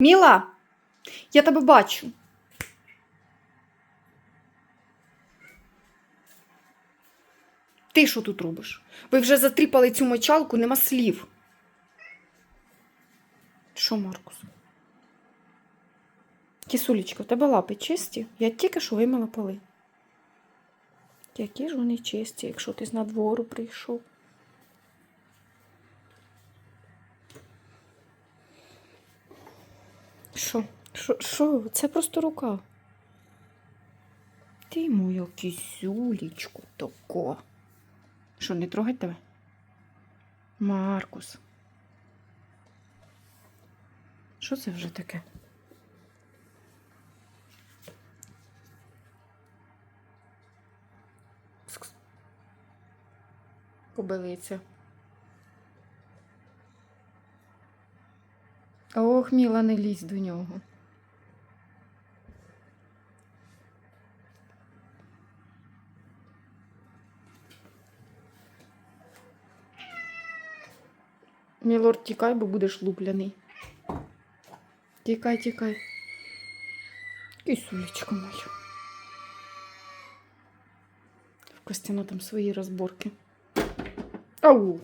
Міла, я тебе бачу. Ти що тут робиш? Ви вже затріпали цю мочалку, нема слів. Що, Маркус? Кісулечка, в тебе лапи чисті? Я тільки що вимила поли. Які ж вони чисті, якщо ти з надвору прийшов. Що? Що? Це просто рука. Ти моя кисюлечку тако. Що, не трогать тебе? Маркус. Що це вже таке? Кобилиця. Ох, міла, не лізь до нього. Мілорд, тікай, бо будеш лупляний. Тікай, тікай. Кисулечка моя. В Костяна там свої розборки. Ау!